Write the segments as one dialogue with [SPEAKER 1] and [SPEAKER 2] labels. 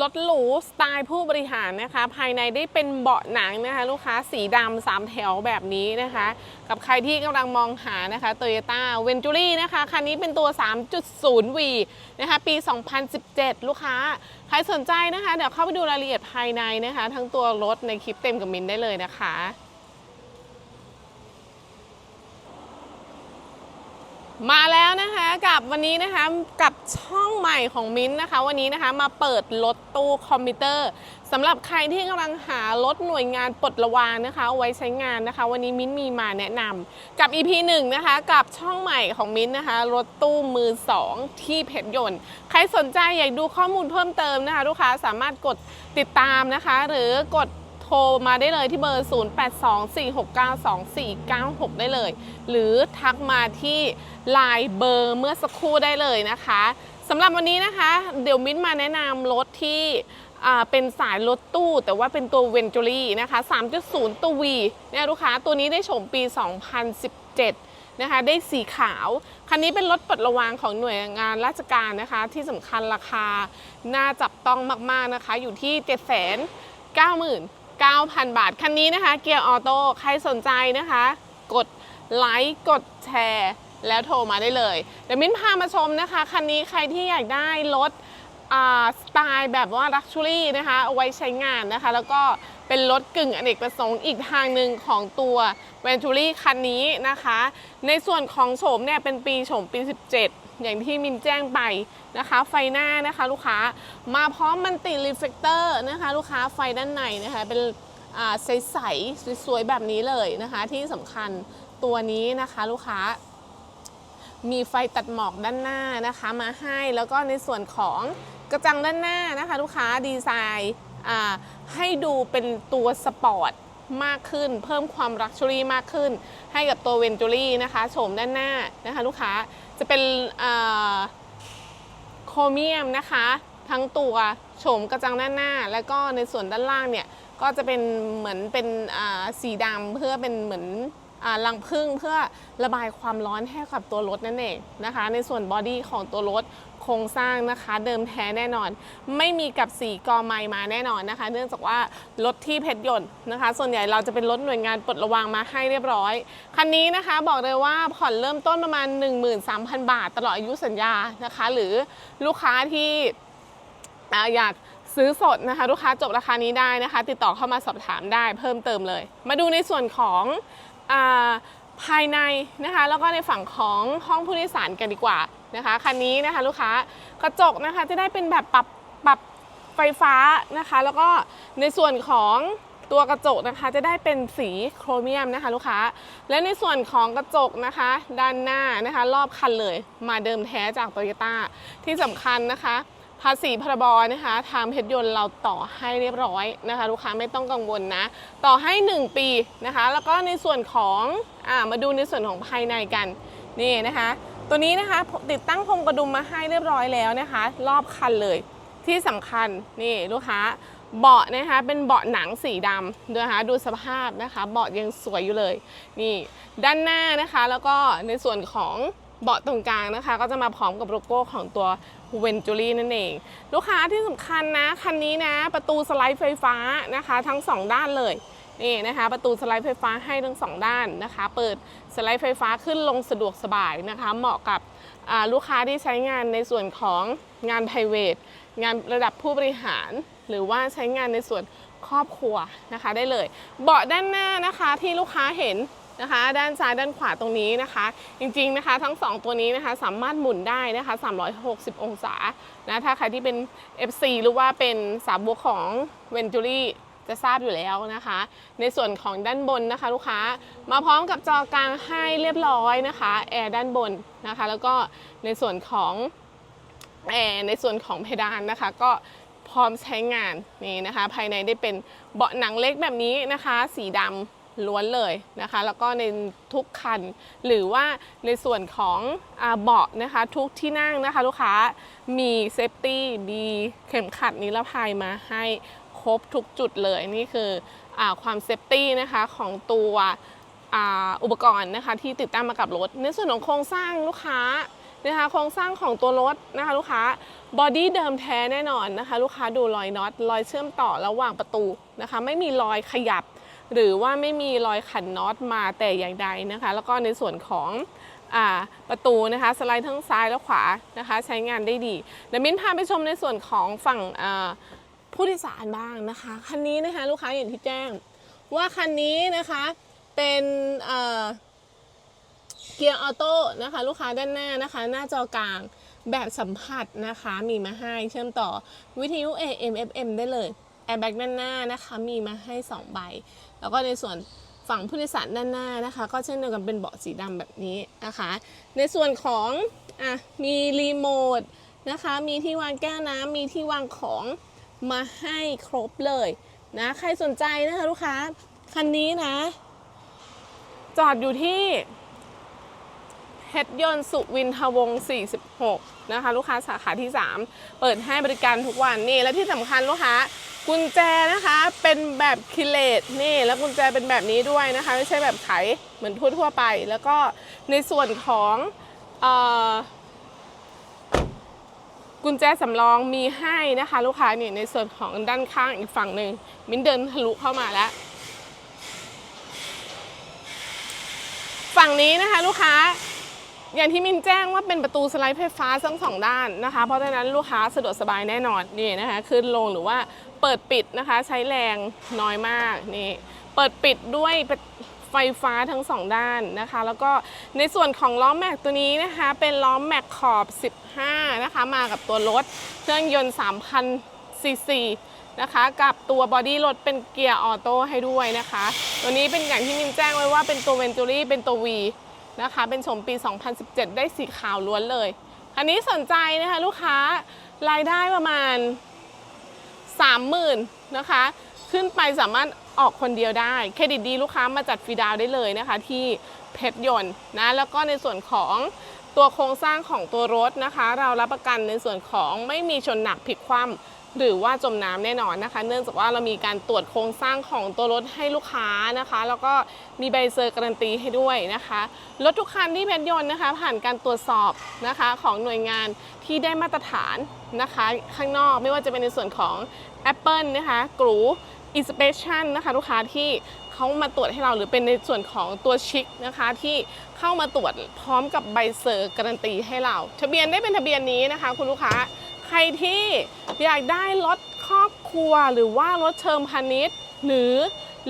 [SPEAKER 1] รถหรูสไตล์ผู้บริหารนะคะ ภายในได้เป็นเบาะหนังนะคะ ลูกค้าสีดำสามแถวแบบนี้นะคะ กับใครที่กำลังมองหานะคะ Toyota Venturi นะคะ คันนี้เป็นตัว 3.0V นะคะ ปี 2017 ลูกค้า ใครสนใจนะคะ เดี๋ยวเข้าไปดูรายละเอียดภายในนะคะ ทั้งตัวรถในคลิปเต็มกับมินได้เลยนะคะ มาแล้วนะคะกับวันนี้นะคะกับช่องใหม่ของมิ้นท์นะคะ วันนี้นะคะมาเปิดรถตู้คอมพิวเตอร์สำหรับใครที่กำลังหารถหน่วยงานปลดระวางนะคะเอาไว้ใช้งานนะคะ วันนี้มิ้นท์มีมาแนะนำกับ EP 1นะคะกับช่องใหม่ของมิ้นท์นะคะรถตู้มือ 2 ที่เพชรยนต์ ใครสนใจอยากดูข้อมูลเพิ่มเติมนะคะ ลูกค้าสามารถกดติดตามนะคะ หรือกด รมาได้เลยที่เบอร์ 0824692496 ได้เลย หรือทักมาที่ไลน์เบอร์เมื่อสักครู่ได้เลยนะคะสำหรับวันนี้นะคะ เดี๋ยวมิ้นท์มาแนะนำรถที่เป็นสายรถตู้แต่ว่าเป็นตัวเวนจูรี่นะคะ 3.0 ตัว V เนี่ยลูกค้าตัวนี้ได้ชมปี 2017 นะคะ ได้สีขาว คันนี้เป็นรถปลดระวางของหน่วยงานราชการนะคะ ที่สำคัญราคา น่าจับต้องมาก ๆ นะคะ อยู่ที่ 7 9 9 0 0 0 9,000 บาท คันนี้นะคะ เกียร์ออโต้ ใครสนใจนะคะ กดไลค์กดแชร์ แล้วโทรมาได้เลย เดี๋ยวมิ้นพามาชมนะคะ คันนี้ใครที่อยากได้รถสไตล์แบบว่าลักชัวรี่นะคะเอาไว้ใช้งานนะคะ แล้วก็เป็นรถกึ่งอเนกประสงค์อีกทางหนึ่งของตัวเวนจูรี่คันนี้นะคะ ในส่วนของโฉมเนี่ยเป็นปีโฉมปี 17 อย่างที่มินแจ้งไปนะคะ ไฟหน้านะคะลูกค้ามาพร้อมมันติรีเฟกเตอร์นะคะ ลูกค้าไฟด้านในนะคะเป็นใสๆสวยๆแบบนี้เลยนะคะ ที่สำคัญตัวนี้นะคะลูกค้า มีไฟตัดหมอกด้านหน้านะคะมาให้แล้วก็ในส่วนของกระจังด้านหน้านะคะ ลูกค้าดีไซน์ให้ดูเป็นตัวสปอร์ต มากขึ้น เพิ่มความรักชัวรี่มากขึ้น ให้กับตัวเวนจูรี่นะคะโฉมด้านหน้านะคะลูกค้าจะเป็นโครเมียมนะคะ ทั้งตัวโฉมกระจังด้านหน้า แล้วก็ในส่วนด้านล่างเนี่ยก็จะเป็นเหมือนเป็นสีดำเพื่อเป็นเหมือนรังพึ่งเพื่อระบายความร้อนให้กับตัวรถนั่นเองนะคะ ในส่วนบอดี้ของตัวรถ โครงสร้างนะคะ เดิมแท้แน่นอน ไม่มีกับสีกอไม้มาแน่นอนนะคะ เนื่องจากว่ารถที่เพชรยนต์นะคะ ส่วนใหญ่เราจะเป็นรถหน่วยงานปลดระวางมาให้เรียบร้อย คันนี้นะคะบอกเลยว่าผ่อนเริ่มต้นประมาณ 13,000 บาท ตลอดอายุสัญญานะคะ หรือลูกค้าที่อยากซื้อสดนะคะ ลูกค้าจบราคานี้ได้นะคะ ติดต่อเข้ามาสอบถามได้เพิ่มเติมเลย มาดูในส่วนของอา ภายในนะคะแล้วก็ในฝั่งของห้องผู้โดยสารกันดีกว่านะคะคันนี้นะคะลูกค้ากระจกนะคะจะได้เป็นแบบปรับปรับไฟฟ้านะคะ แล้วก็ในส่วนของตัวกระจกนะคะจะได้เป็นสีโครเมียมนะคะลูกค้า และในส่วนของกระจกนะคะ ด้านหน้านะคะ รอบคันเลยมาเดิมแท้จากโตโยต้าที่สำคัญนะคะ ภาษีพรบนะคะทางเพชรยนต์เราต่อให้เรียบร้อยนะคะ ลูกค้าไม่ต้องกังวลนะ ต่อให้ 1 ปีนะคะ แล้วก็ในส่วนของอ่ามาดูในส่วนของภายในกันนี่นะคะ ตัวนี้นะคะติดตั้งพรมกระดุมมาให้เรียบร้อยแล้วนะคะ รอบคันเลยที่สำคัญนี่ลูกค้าเบาะนะคะเป็นเบาะหนังสีดำดูนะคะดูสภาพนะคะเบาะยังสวยอยู่เลย นี่ด้านหน้านะคะแล้วก็ในส่วนของเบาะตรงกลางนะคะ ก็จะมาพร้อมกับโลโก้ของตัว เวนจูรี่นั่นเอง ลูกค้าที่สำคัญนะ คันนี้นะประตูสไลด์ไฟฟ้านะคะ ทั้ง 2 ด้านเลยนี่นะคะประตูสไลด์ไฟฟ้าให้ทั้งสองด้านนะคะ เปิดสไลด์ไฟฟ้าขึ้นลงสะดวกสบายนะคะ เหมาะกับลูกค้าที่ใช้งานในส่วนของงาน p r i v a t งานระดับผู้บริหาร หรือว่าใช้งานในส่วนครอบครัวนะคะได้เลย เบาะด้านหน้านะคะที่ลูกค้าเห็น นะคะ ด้านซ้ายด้านขวาตรงนี้นะคะ จริงๆนะคะทั้ง 2 ตัวนี้นะคะสามารถหมุนได้นะคะ 360 องศานะถ้าใครที่เป็น FC หรือว่าเป็นสาวกของ v e n t u r y จะทราบอยู่แล้วนะคะ ในส่วนของด้านบนนะคะ ลูกค้ามาพร้อมกับจอกลางให้เรียบร้อยนะคะแอร์ด้านบนนะคะ แล้วก็ในส่วนของแอร์ในส่วนของเพดานนะคะ ก็พร้อมใช้งานนี่นะคะ ภายในได้เป็นเบาะหนังเล็กแบบนี้นะคะ สีดำ ล้วนเลยนะคะ แล้วก็ในทุกคัน หรือว่าในส่วนของเบาะนะคะ ทุกที่นั่งนะคะ ลูกค้ามีเซฟตี้มีเข็มขัดนิรภัยมาให้ครบทุกจุดเลยนี่คืออความเซฟตี้นะคะของตัวออุปกรณ์นะคะที่ติดตั้งมากับรถ ในส่วนของโครงสร้างลูกค้านะคะโครงสร้างของตัวรถนะคะลูกค้าบอดี้เดิมแท้แน่นอนนะคะ ลูกค้าดูรอยน็อตรอยเชื่อมต่อระหว่างประตูนะคะ ไม่มีรอยขยับ หรือว่าไม่มีรอยขันน็อตมาแต่อย่างใดนะคะ แล้วก็ในส่วนของอประตูนะคะสไลด์ทั้งซ้ายและขวานะคะใช้งานได้ดีเดี๋ยวมิ้นพาไปชมในส่วนของฝั่งผู้โดยสารบ้างนะคะคันนี้นะคะลูกค้าอย่างที่แจ้ง ว่าคันนี้นะคะเป็นเอ่อเกียร์ออโต้นะคะลูกค้าด้านหน้านะคะ หน้าจอกลางแบบสัมผัสนะคะมีมาให้เชื่อมต่อวิทยุ AM FM ได้เลย แอร์แบ็กด้านหน้านะคะมีมาให้ 2 ใบ แล้วก็ในส่วนฝั่งผู้โดยสารด้านหน้านะคะ ก็เช่นเดียวกันเป็นเบาะสีดำแบบนี้นะคะ ในส่วนของอะมีรีโมทนะคะมีที่วางแก้วน้ำมีที่วางของมาให้ครบเลยนะใครสนใจนะคะลูกค้าคันนี้นะ จอดอยู่ที่เพชรยนต์สุวินทวงศ์46 นะคะ ลูกค้าสาขาที่ 3 เปิดให้บริการทุกวันนี่และที่สำคัญลูกค้า กุญแจนะคะเป็นแบบคิเลตนี่แล้วกุญแจเป็นแบบนี้ด้วยนะคะ ไม่ใช่แบบไขเหมือนทั่วๆไป แล้วก็ในส่วนของออกุญแจสำรองมีให้นะคะ ลูกค้านี่ในส่วนของด้านข้างอีกฝั่งหนึ่งมิ้นเดินทะลุเข้ามาแล้ว ฝั่งนี้นะคะลูกค้า อย่างที่มินแจ้งว่าเป็นประตูสไลด์ไฟฟ้าทั้งสองด้านนะคะ เพราะฉะนั้นลูกค้าสะดวกสบายแน่นอนนี่นะคะขึ้นลงหรือว่าเปิดปิดนะคะใช้แรงน้อยมากนี่เปิดปิดด้วยไฟฟ้าทั้งสองด้านนะคะ แล้วก็ในส่วนของล้อแม็กตัวนี้นะคะ เป็นล้อแม็กขอบ 15 นะคะ มากับตัวรถเครื่องยนต์3,000ซีซีนะคะกับตัวบอดี้รถเป็นเกียร์ออโต้ให้ด้วยนะคะ ตัวนี้เป็นอย่างที่มินแจ้งไว้ว่าเป็นตัวเวนจูรี่เป็นตัว V นะคะ เป็นชมปี 2017 ได้สีขาวล้วนเลย อันนี้สนใจนะคะลูกค้ารายได้ประมาณ 30,000นะคะ ขึ้นไปสามารถออกคนเดียวได้ เครดิตดีลูกค้ามาจัดฟรีดาวได้เลยนะคะที่เพชรยนต์นะแล้วก็ในส่วนของตัวโครงสร้างของตัวรถนะคะ เรารับประกันในส่วนของไม่มีชนหนักพลิกคว่ำ หรือว่าจมน้ำแน่นอนนะคะ เนื่องจากว่าเรามีการตรวจโครงสร้างของตัวรถให้ลูกค้านะคะ แล้วก็มีใบเซอร์การันตีให้ด้วยนะคะรถทุกคันที่เพชรยนต์นะคะ ผ่านการตรวจสอบนะคะของหน่วยงานที่ได้มาตรฐานนะคะ ข้างนอกไม่ว่าจะเป็นในส่วนของ Apple นะคะกรู Inspection นะคะ ลูกค้าที่เขามาตรวจให้เราหรือเป็นในส่วนของตัวชิคนะคะที่เข้ามาตรวจพร้อมกับใบเซอร์การันตีให้เรา ทะเบียนได้เป็นทะเบียนนี้นะคะ คุณลูกค้า รที่อยากได้รถครอบครัวหรือว่ารถเชิงพาณิชย์ หรือ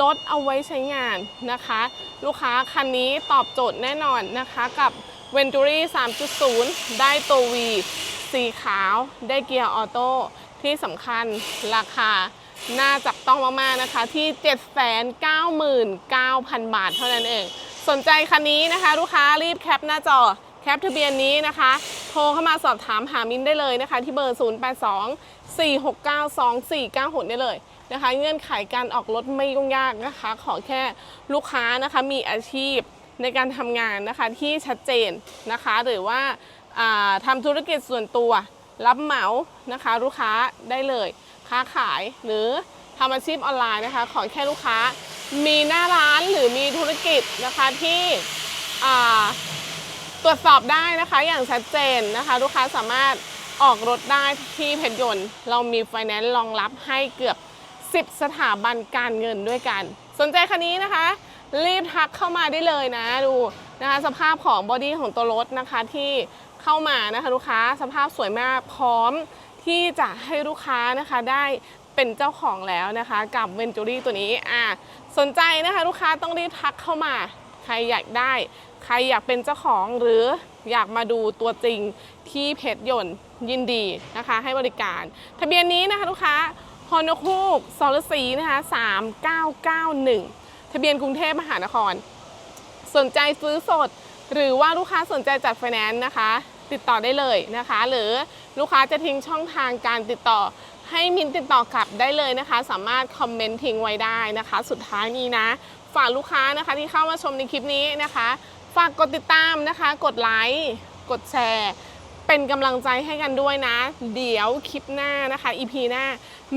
[SPEAKER 1] รถเอาไว้ใช้งานนะคะ ลูกค้าคันนี้ตอบโจทย์แน่นอนนะคะกับ v e n t u r i 3.0 ได้ตัว V สีขาวได้เกียร์ออโต้ที่สำคัญราคาน่าจับต้องมากๆนะคะที่ 799,000 บาทเท่านั้นเอง สนใจคันนี้นะคะ ลูกค้ารีบแคปหน้าจอแคปทะเบียนนี้นะคะ ทรเข้ามาสอบถามหามินได้เลยนะคะ ที่เบอร์ 082 469 2496 ได้เลยนะคะ เงื่อนไขการออกรถไม่ยุ่งยากนะคะ ขอแค่ลูกค้านะคะมีอาชีพในการทำงานนะคะที่ชัดเจนนะคะ หรือว่าาทำธุรกิจส่วนตัวรับเหมานะคะ ลูกค้าได้เลยค้าขายหรือทำอาชีพออนไลน์นะคะ ขอแค่ลูกค้ามีหน้าร้านหรือมีธุรกิจนะคะที่ ตรวจสอบได้นะคะอย่างชัดเจนนะคะ ลูกค้าสามารถออกรถได้ที่เพชรยนต์ เรามีไฟแนนซ์รองรับให้เกือบ 10 สถาบันการเงินด้วยกัน สนใจคันนี้นะคะ รีบทักเข้ามาได้เลยนะดูนะคะสภาพของบอดี้ของตัวรถนะคะที่เข้ามานะคะลูกค้าสภาพสวยมากพร้อมที่จะให้ลูกค้านะคะได้เป็นเจ้าของแล้วนะคะ กับเวนจูรี่ตัวนี้อะสนใจนะคะ ลูกค้าต้องรีบทักเข้ามา ใครอยากได้ ใครอยากเป็นเจ้าของหรืออยากมาดูตัวจริงที่เพชรยนต์ยินดีนะคะ ให้บริการ ทะเบียนนี้นะคะลูกค้าฮอนคูกซอลสีนะคะ3991 ทะเบียนกรุงเทพมหานคร สนใจซื้อสด หรือว่าลูกค้าสนใจจัดไฟแนนซ์นะคะ ติดต่อได้เลยนะคะ หรือลูกค้าจะทิ้งช่องทางการติดต่อให้มินติดต่อกลับได้เลยนะคะ สามารถคอมเมนต์ทิ้งไว้ได้นะคะ สุดท้ายนี้นะ ฝากลูกค้านะคะที่เข้ามาชมในคลิปนี้นะคะ ฝากกดติดตามนะคะ กดไลค์กดแชร์ เป็นกำลังใจให้กันด้วยนะ เดี๋ยวคลิปหน้านะคะ EP หน้า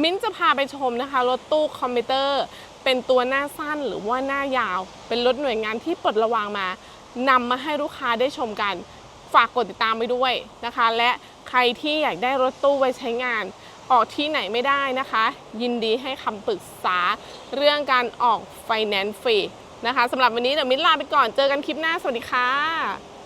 [SPEAKER 1] มิ้นจะพาไปชมนะคะรถตู้คอมพิวเตอร์ เป็นตัวหน้าสั้นหรือว่าหน้ายาว เป็นรถหน่วยงานที่ปลดระวางมานำมาให้ลูกค้าได้ชมกัน ฝากกดติดตามไปด้วยนะคะ และใครที่อยากได้รถตู้ไว้ใช้งาน ออกที่ไหนไม่ได้นะคะ ยินดีให้คำปรึกษาเรื่องการออกไฟแนนซ์ฟรีนะคะสำหรับวันนี้เดี๋ยวมิ้นลาไปก่อนเจอกันคลิปหน้า สวัสดีค่ะ